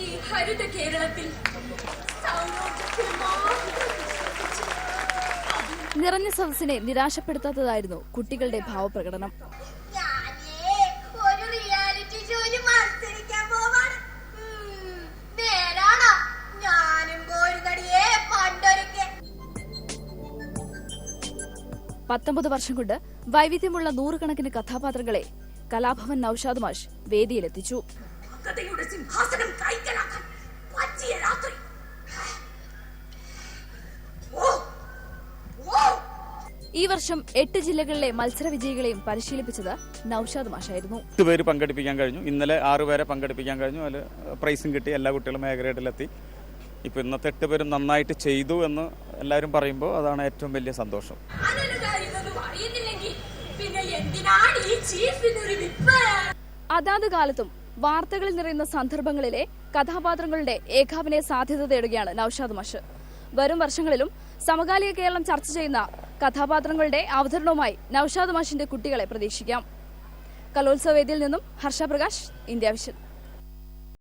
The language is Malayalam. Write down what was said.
ഹരിത കേരളത്തിൽ നിറഞ്ഞ സദസ്സിനെ നിരാശപ്പെടുത്താത്തതായിരുന്നു കുട്ടികളുടെ ഭാവപ്രകടനം. പത്തൊമ്പത് വർഷം കൊണ്ട് വൈവിധ്യമുള്ള നൂറുകണക്കിന് കഥാപാത്രങ്ങളെ കലാഭവൻ നൌഷാദ് മാഷ് വേദിയിലെത്തിച്ചു. കഥയുടെ സിംഹാസനം കൈക്കലാക്കാൻ പറ്റിയ രാത്രി. ഈ വർഷം എട്ട് ജില്ലകളിലെ മത്സര വിജയികളെയും പരിശീലിപ്പിച്ചത് നൌഷാദ് മാഷായിരുന്നു. എട്ട് പേര് പങ്കെടുപ്പിക്കാൻ കഴിഞ്ഞു. ഇന്നലെ ആറ് പേരെ പങ്കെടുപ്പിക്കാൻ കഴിഞ്ഞു. അതിൽ പ്രൈസും കിട്ടി. എല്ലാ കുട്ടികളും എ ഗ്രേഡിലെത്തി ഇപ്പോൾ ഇന്നത്തെ എട്ട് പേരും നന്നായിട്ട് ചെയ്തു എന്ന് എല്ലാവരും പറയുമ്പോൾ അതാണ് ഏറ്റവും വലിയ സന്തോഷം. അതാത് കാലത്തും വാർത്തകളിൽ നിറയുന്ന സന്ദർഭങ്ങളിലെ കഥാപാത്രങ്ങളുടെ ഏകാഭിനയ സാധ്യത തേടുകയാണ് നൌഷാദ് മഷ്. വരും വർഷങ്ങളിലും സമകാലിക കേരളം ചർച്ച ചെയ്യുന്ന കഥാപാത്രങ്ങളുടെ അവതരണവുമായി നൌഷാദ് മാഷിന്റെ കുട്ടികളെ പ്രതീക്ഷിക്കാം. കലോത്സവ വേദിയിൽ നിന്നും ഹർഷ പ്രകാശ് ഇന്ത്യ വിഷൻ.